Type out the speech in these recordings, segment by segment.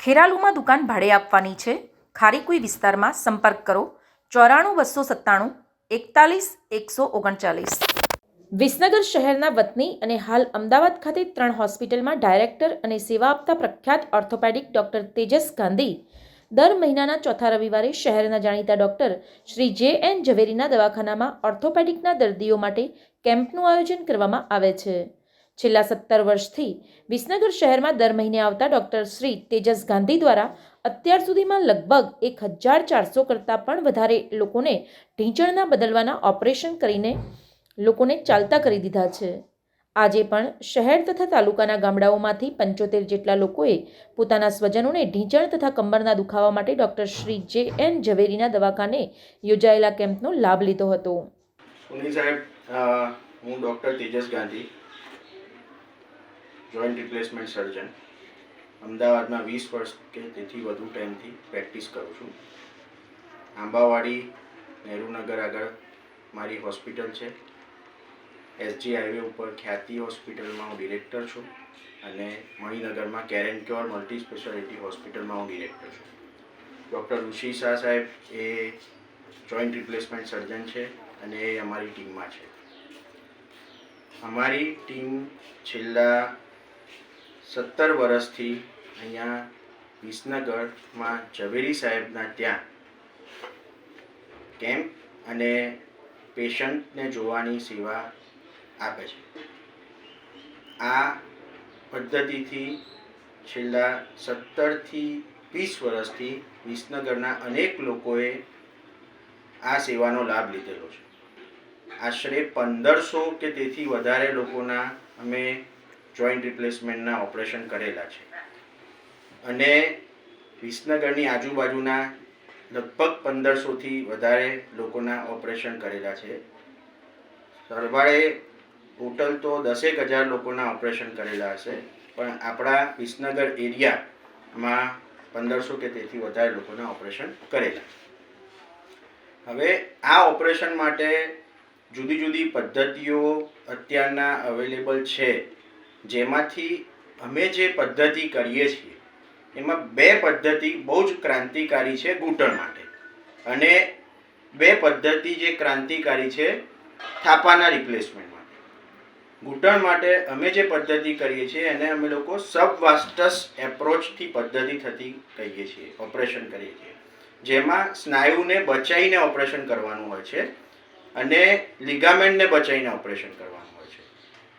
ખેરાલુમાં દુકાન ભાડે આપવાની છે. ખારીકુઈ વિસ્તારમાં સંપર્ક કરો. ચોરાણું બસો સત્તાણું, એકતાલીસ, એકસો ઓગણચાલીસ. વિસનગર શહેરના વતની અને હાલ અમદાવાદ ખાતે ત્રણ હોસ્પિટલમાં ડાયરેક્ટર અને સેવા આપતા પ્રખ્યાત ઓર્થોપેડિક ડોક્ટર તેજસ ગાંધી દર મહિનાના ચોથા રવિવારે શહેરના જાણીતા ડોક્ટર શ્રી જે એન ઝવેરીના દવાખાનામાં ઓર્થોપેડિકના દર્દીઓ માટે કેમ્પનું આયોજન કરવામાં આવે છે. છેલ્લા સત્તર વર્ષથી વિસનગર શહેરમાં દર મહિને આવતા ડોક્ટર શ્રી તેજસ ગાંધી દ્વારા અત્યાર સુધીમાં લગભગ એક હજાર ચારસો કરતાં પણ વધારે લોકોને ઢીંચણના બદલવાના ઓપરેશન કરીને લોકોને ચાલતા કરી દીધા છે. આજે પણ શહેર તથા તાલુકાના ગામડાઓમાંથી પંચોતેર જેટલા લોકોએ પોતાના સ્વજનોને ઢીંચણ તથા કમરના દુખાવા માટે ડૉક્ટર શ્રી જે એન ઝવેરીના દવાખાને યોજાયેલા કેમ્પનો લાભ લીધો હતો. સાહેબ હું doctor Tejas Gandhi, joint replacement surgeon. અમદાવાદમાં વીસ વર્ષ કે તેથી વધુ ટાઈમથી પ્રેક્ટિસ કરું છું. આંબાવાડી નહેરુનગર આગળ મારી હોસ્પિટલ છે. એસજી હાઈવે ઉપર ખ્યાતિ હોસ્પિટલમાં હું ડિરેક્ટર છું અને મણિનગરમાં care n cure multi speciality હોસ્પિટલમાં હું ડિરેક્ટર છું. ડૉક્ટર ઋષિ શાહ સાહેબ એ જોઈન્ટ રિપ્લેસમેન્ટ સર્જન છે અને એ અમારી ટીમમાં છે. અમારી ટીમ છેલ્લા સત્તર વર્ષથી અહીંયા વિસનગરમાં ઝવેરી સાહેબના ત્યાં કેમ્પ અને પેશન્ટને જોવાની સેવા આપે છે. આ પદ્ધતિથી છેલ્લા સત્તરથી વીસ વર્ષથી વિસનગરના અનેક લોકોએ આ સેવાનો લાભ લીધેલો છે. આશરે પંદરસો કે તેથી વધારે લોકોના અમે જોઈન્ટ રિપ્લેસમેન્ટના ઓપરેશન કરેલા છે. અને વિસનગરની આજુબાજુના લગભગ પંદરસોથી વધારે લોકોના ઓપરેશન કરેલા છે. સરવાળે ટોટલ તો દસેક હજાર લોકોના ઓપરેશન કરેલા હશે, પણ આપણા વિસનગર એરિયામાં પંદરસો કે તેથી વધારે લોકોના ઓપરેશન કરેલા. હવે આ ઓપરેશન માટે જુદી જુદી પદ્ધતિઓ અત્યારના અવેલેબલ છે. જેમાંથી અમે જે પદ્ધતિ કરીએ છીએ, એમાં બે પદ્ધતિ બહુ જ ક્રાંતિકારી છે ઘૂંટણ માટે. અને બે પદ્ધતિ જે ક્રાંતિકારી છે, થાપાના રિપ્લેસમેન્ટ ઘૂંટણ માટે અમે જે પદ્ધતિ કરીએ છીએ, એને અમે લોકો સબવાસ્ટસ એપ્રોચથી પદ્ધતિ થતી કહીએ છીએ ઓપરેશન કરીએ છીએ. જેમાં સ્નાયુને બચાવીને ઓપરેશન કરવાનું હોય છે અને લિગામેન્ટને બચાવીને ઓપરેશન કરવાનું હોય છે.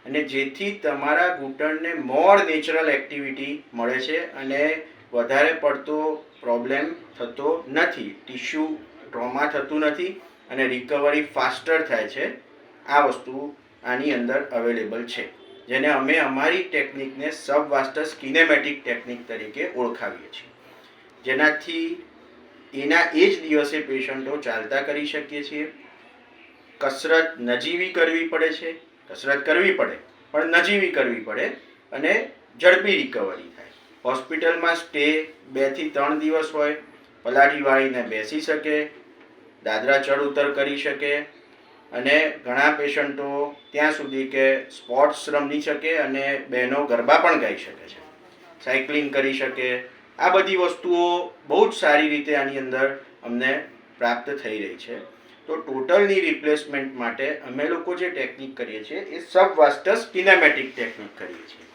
અને જેથી તમારા ઘૂંટણને મોર નેચરલ એક્ટિવિટી મળે છે અને વધારે પડતો પ્રોબ્લેમ થતો નથી ટિશ્યુ ટ્રોમા થતું નથી અને રિકવરી ફાસ્ટર થાય છે. આ વસ્તુ આની અંદર અવેલેબલ છે, જેને અમે અમારી ટેકનિકને સબવાસ્ટર્સ કિનેમેટિક ટેકનિક તરીકે ઓળખાવીએ છીએ. જેનાથી એના એ જ દિવસે પેશન્ટો ચાલતા કરી શકીએ છીએ. કસરત નજીવી કરવી પડે છે, કસરત કરવી પડે, પણ નજીવી કરવી પડે અને ઝડપી રિકવરી થાય. હોસ્પિટલમાં સ્ટે બેથી ત્રણ દિવસ હોય પલાઠી વાળીને બેસી શકે, દાદરા ચડ ઉતર કરી શકે અને ઘણા પેશન્ટો ત્યાં સુધી કે સ્પોર્ટ્સ રમી શકે અને બહેનો ગરબા પણ ગાઈ શકે છે. સાયકલિંગ કરી શકે. આ બધી વસ્તુઓ બહુ જ સારી રીતે આની અંદર અમને પ્રાપ્ત થઈ રહી છે. તો ટોટલની રિપ્લેસમેન્ટ માટે અમે લોકો જે ટેકનિક કરીએ છીએ એ સબવાસ્ટસ કિનેમેટિક ટેકનિક કરીએ છીએ.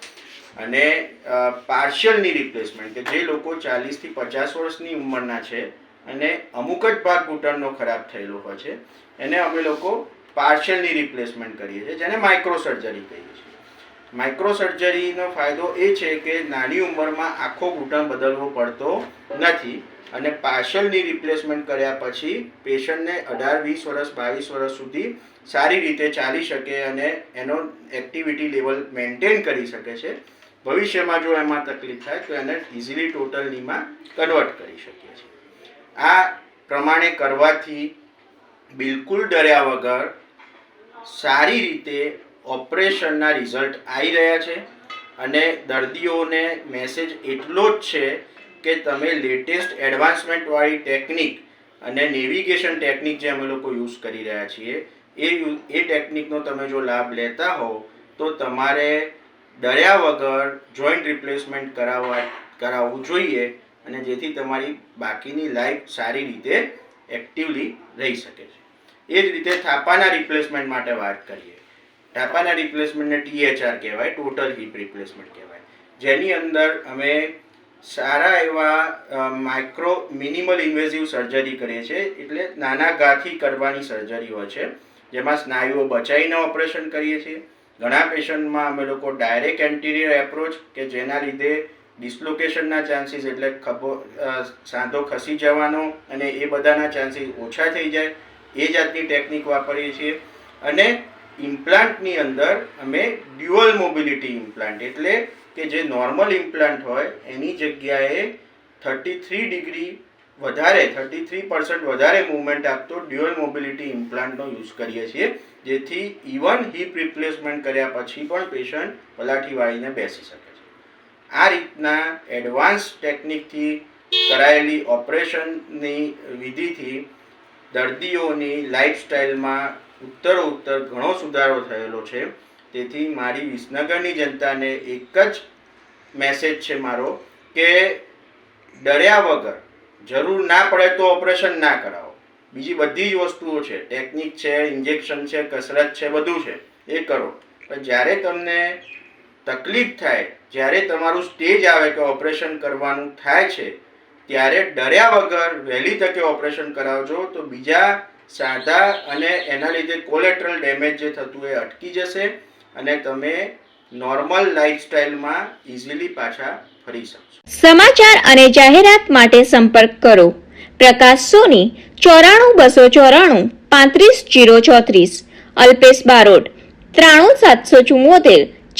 અને પાર્શિયલની રિપ્લેસમેન્ટ કે જે લોકો ચાલીસથી પચાસ વર્ષની ઉંમરના છે અને અમુક જ ભાગ ઘૂંટણનો ખરાબ થયેલો હોય છે. એને અમે લોકો પાર્શિયલની રિપ્લેસમેન્ટ કરીએ છીએ, જેને માઇક્રો સર્જરી કહીએ છીએ. માઇક્રો સર્જરીનો ફાયદો એ છે કે નાની ઉંમરમાં આખો ઘૂંટણ બદલવો પડતો નથી અને પાર્શિયલની રિપ્લેસમેન્ટ કર્યા પછી પેશન્ટને અઢાર, વીસ વર્ષ, બાવીસ વર્ષ સુધી સારી રીતે ચાલી શકે અને એનો એક્ટિવિટી લેવલ મેન્ટેન કરી શકે છે. ભવિષ્યમાં જો એમાં તકલીફ થાય તો એને ઇઝીલી ટોટલનીમાં કન્વર્ટ કરી શકીએ છીએ. આ પ્રમાણે કરવાથી બિલકુલ ડર્યા વગર સારી રીતે ઓપરેશનના રિઝલ્ટ આવી રહ્યા છે અને દર્દીઓને મેસેજ એટલો જ છે કે તમે લેટેસ્ટ એડવાન્સમેન્ટવાળી ટેકનિક અને નેવિગેશન ટેકનિક જે અમે લોકો યુઝ કરી રહ્યા છીએ, એ એ ટેકનિકનો તમે જો લાભ લેતા હો તો તમારે ડર્યા વગર જોઈન્ટ રિપ્લેસમેન્ટ કરાવવા, કરાવવું જોઈએ અને જેથી તમારી બાકીની લાઈફ સારી રીતે એક્ટિવલી રહી શકે છે. એ જ રીતે થાપાના રિપ્લેસમેન્ટ માટે વાત કરીએ. થાપાના રિપ્લેસમેન્ટને ટીએચઆર કહેવાય ટોટલ હિપ રિપ્લેસમેન્ટ કહેવાય. જેની અંદર અમે સારા એવા માઇક્રો મિનિમલ ઇન્વેઝિવ સર્જરી કરીએ છીએ, એટલે નાના ગાથી કરવાની સર્જરી હોય છે, જેમાં સ્નાયુઓ બચાવીને ઓપરેશન કરીએ છીએ. ઘણા પેશન્ટમાં અમે લોકો ડાયરેક્ટ એન્ટિરિયર એપ્રોચ કે જેના લીધે ડિસ્લોકેશનના ચાન્સીસ એટલે ખભો સાંધો ખસી જવાનો અને એ બધાના ચાન્સીસ ઓછા થઈ જાય. એ જાતની ટેકનિક વાપરીએ છીએ. અને ઇમ્પ્લાન્ટની અંદર અમે ડ્યુઅલ મોબિલિટી ઇમ્પ્લાન્ટ એટલે કે જે નોર્મલ ઇમ્પ્લાન્ટ હોય, એની જગ્યાએ થર્ટી થ્રી ડિગ્રી વધારે થર્ટી થ્રી પર્સન્ટ વધારે મૂવમેન્ટ આપતો ડ્યુઅલ મોબિલિટી ઇમ્પ્લાન્ટનો યુઝ કરીએ છીએ. જેથી ઇવન હિપ રિપ્લેસમેન્ટ કર્યા પછી પણ પેશન્ટ પલાઠી વાળીને બેસી શકે. આ રીતના એડવાન્સ ટેકનિકથી કરાયેલી ઓપરેશનની વિધિથી દર્દીઓની લાઇફસ્ટાઇલમાં ઉત્તર ઉત્તર ઘણો સુધારો થયેલો છે. તેથી મારી વિસનગરની જનતાને એક જ મેસેજ છે મારો કે ડર્યા વગર જરૂર ના પડે તો ઓપરેશન ના કરાવો. બીજી બધી જ વસ્તુઓ છે. ટેકનિક છે, ઇન્જેક્શન છે, કસરત છે, બધું છે. એ કરો. પણ જ્યારે તમને તકલીફ થાય, જ્યારે તમારું સ્ટેજ આવે કે ઓપરેશન કરવાનું થાય છે, ત્યારે ડર્યા વગર વહેલી તકે ઓપરેશન કરાવજો, તો બીજા સાદા અને એના લીધે કોલેટ્રલ ડેમેજ જે થતું એ અટકી જશે અને તમે નોર્મલ લાઈફસ્ટાઈલમાં ઇઝીલી પાછા ફરી શકશો. સમાચાર અને જાહેરાત માટે સંપર્ક કરો. પ્રકાશ સોની, ચોરાણું બસો ચોરાણું, પાંત્રીસ જીરો ચોત્રીસ, અલ્પેશ બારોટ, ત્રાણું સાતસો ચુમ્મોતેર